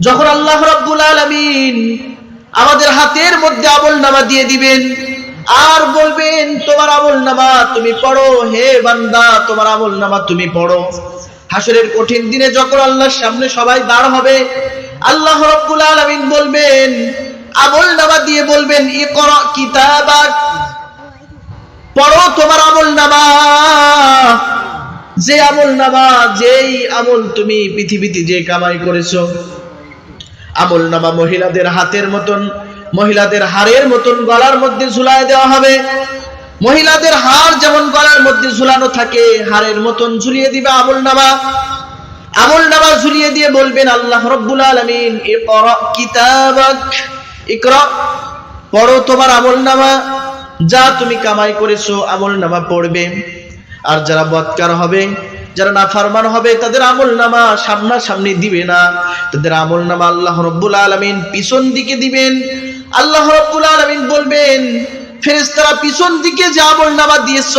যখন আল্লাহ রাব্বুল আলামিন আমাদের হাতের মধ্যে আমল নামা দিয়ে দিবেন, আর বলবেন, তোমার আমল নামা তুমি পড়ো, হে বান্দা, তোমার আমল নামা তুমি পড়ো। হাসরের কঠিন দিনে যখন আল্লাহর সামনে সবাই দাঁড় হবে, আল্লাহ রাব্বুল আলামিন বলবেন আমল নামা দিয়ে বলবেন, ইকরা কিতাবাক, পড়ো তোমার আমল নামা যে আমল নামা যেই আমল তুমি পৃথিবীতে যে কামাই করেছ আমল নামা মহিলাদের হাতের মতন, মহিলাদের হাড়ের মতন গলার মধ্যে ঝুলায় দেওয়া হবে। মহিলাদের হাড় যেমন গলার মধ্যে ঝুলানো থাকে, হাড়ের মতন ঝুলিয়ে দিবে আমল নামা। আমল নামা ঝুলিয়ে দিয়ে বলবেন, আল্লাহ রব্বুল আলামিন পড়ো তোমার আমল নামা, যা তুমি কামাই করেছ, আমল নামা পড়বে। আর যারা বৎকার হবে যারা নাফারমান হবে, তাদের আমল নামা সামনা সামনি দিবে না। তাদের আমল নামা আল্লাহ রব্বুল আলামিন পিছন দিকে দিবেন। আল্লাহ রব্বুল আলামিন বলবেন ফেরেস্তারা পিছন দিকে যে আমল নামা দিয়েছ,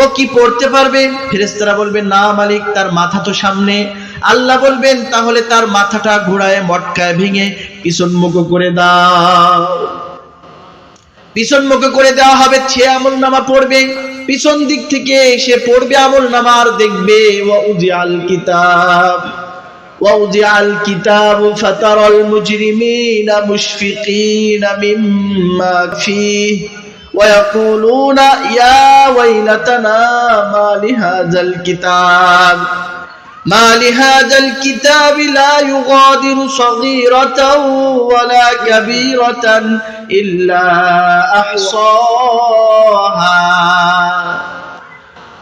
ও কি পড়তে পারবে? ফেরেশতারা বলবেন না মালিক, তার মাথা তো সামনে। আল্লাহ বলবেন, তাহলে তার মাথাটা ঘোড়ায় মটকায় ভেঙে পিছন মুখ করে দাও। পিছন মুখে করে দেওয়া হবে সে আমল নামা পড়বে পিছন দিক থেকে সে পড়বে আমল নামা আর দেখবে ওয়াউজিআল কিতাব ওয়াউজিআল কিতাব ফাতারাল মুজরিমিনা মুশফিকিনা মিম্মা ফিহি ويقولون يا ويلتنا ما لهذا الكتاب ما لهذا الكتاب لا يغادر صغيرة ولا كبيرة إلا أحصاها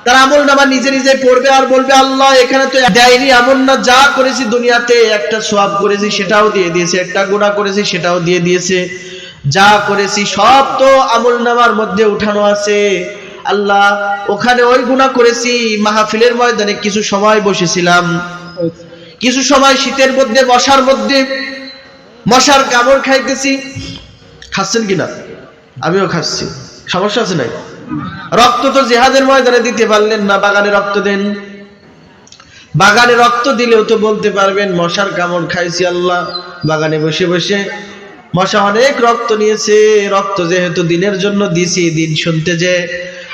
তার আমল নামা নিজে নিজে পড়বে আর বলবে আল্লাহ এখানে তো দেয়নি আমল না যা করেছি দুনিয়াতে একটা সোয়াব করেছি সেটাও দিয়ে দিয়েছে একটা গুণা করেছি সেটাও দিয়ে দিয়েছে যা করেছি সব তো আমল নামার মধ্যে উঠানো আছে আল্লাহ, ওখানে ওই গুণা করেছি, মাহফিলের ময়দানে কিছু সময় বসেছিলাম। কিছু সময় শীতের মধ্যে, মশার মধ্যে, মশার কামড় খাইতেছি। খাচ্ছেন কিনা আমিও খাচ্ছি। সমস্যা আছে নাই? রক্ত তো জেহাদের ময়দানে দিতে পারলেন না, বাগানে রক্ত দেন। বাগানে রক্ত দিলেও তো বলতে পারবেন, মশার কামড় খাইছি আল্লাহ। বাগানে বসে বসে মশা অনেক রক্ত নিয়েছে, রক্ত যেহেতু দিনের জন্য দিছি, দিন শুনতে যে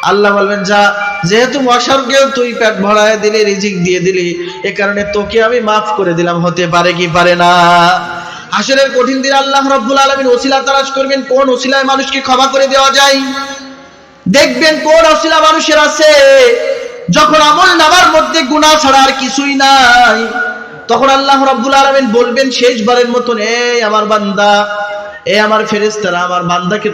আল্লাহ বলবেন, যা, যেহেতু মশারকেও তুই পেট ভরায় দিলি, রিজিক দিয়ে দিলি, এ কারণে তোকে আমি মাফ করে দিলাম, হতে পারে কি পারে না? আসরের কঠিন দিন আল্লাহ রব্বুল আলমিন ওসিলা তালাশ করবেন, কোন ওসিলায় মানুষকে ক্ষমা করে দেওয়া যায়? দেখবেন কোন ওসিলা মানুষের আছে, যখন আমল নামার মধ্যে গুনাহ ছাড়া আর কিছুই নাই। তখন আল্লাহ রাব্বুল আলামিন বলবেন, শেষবারের মতন, এই আমার বান্দা এ আমার ফেরেশতারা, আমার বান্দাকে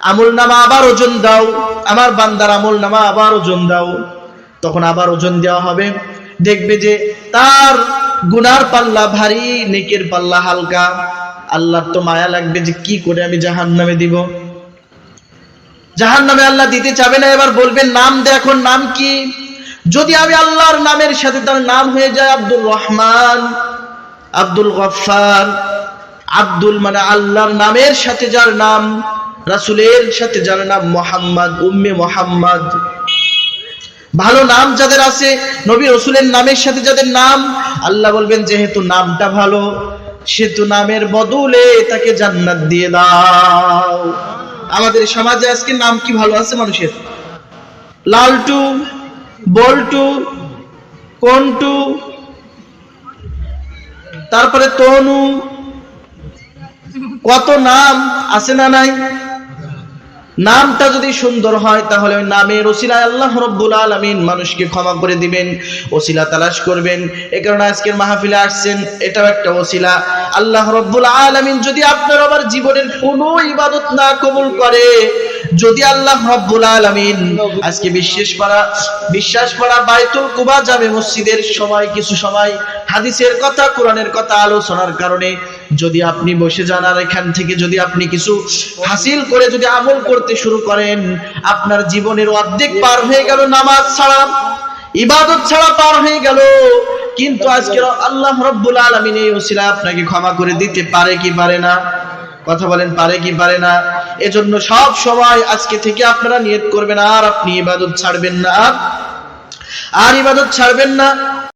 আমল নামা আবার ওজন দাও। আমার বান্দার আমল নামা আবার ওজন দাও। তখন আবার ওজন দেওয়া হবে। দেখবে যে তার গুনার পাল্লা ভারী, নেকের পাল্লা হালকা। আল্লাহর তো মায়া লাগবে যে কি করে আমি জাহান নামে দিব। জাহান নামে আল্লাহ দিতে চাবে না, এবার বলবেন, নাম দে এখন, নাম কি? যদি আমি আল্লাহর নামের সাথে তার নাম হয়ে যায় আব্দুল রহমান, আব্দুল গফার আব্দুল মানে আল্লাহর নামের সাথে যার নাম। রাসুলের সাথে যার নাম মোহাম্মদ, উম্মে মোহাম্মদ। ভালো নাম যাদের আছে, নবী রসুলের নামের সাথে যাদের নাম, আল্লাহ বলবেন, যেহেতু নামটা ভালো সেতু নামের বদলে তাকে জান্নাত দিয়ে দাও। আমাদের সমাজে আজকে নাম কি ভালো আছে মানুষের? লালটু, বল্টু, কন্টু, তারপরে তনু, কত নাম আছে না নাই? নামটা যদি সুন্দর হয়, তাহলে ওই নামের ওসিলায় আল্লাহ রব্বুল আলমিন মানুষকে ক্ষমা করে দিবেন, ওসিলা তালাশ করবেন। এ কারণে আজকের মাহফিলে আসছেন, এটাও একটা ওসিলা। আল্লাহ রব্বুল আলমিন যদি আপনার আবার জীবনের কোনো ইবাদত না কবুল করে যদি আল্লাহ রব্বুল আলমিন আজকে বিশ্বাস করা বিশ্বাস করা বাইতুল কুবা যাবে মসজিদের সময়, কিছু সময় হাদিসের কথা, কোরআনের কথা আলোচনার কারণে যদি আপনি বসে যান আর এখান থেকে যদি আপনি কিছু হাসিল করে যদি আমল করতে শুরু করেন, আপনার জীবনের অর্ধেক পার হয়ে গেল নামাজ ছাড়া, ইবাদত ছাড়া পার হয়ে গেল। কিন্তু আজকে আল্লাহ রব্বুল আলমিন এই ওসিলা আপনাকে ক্ষমা করে দিতে পারে কি পারে না? কথা বলেন, পারে কি পারে না? এজন্য সব সময় আজকে থেকে আপনারা নিয়ত করবেন, আর আপনি ইবাদত ছাড়বেন না। আর ইবাদত ছাড়বেন না।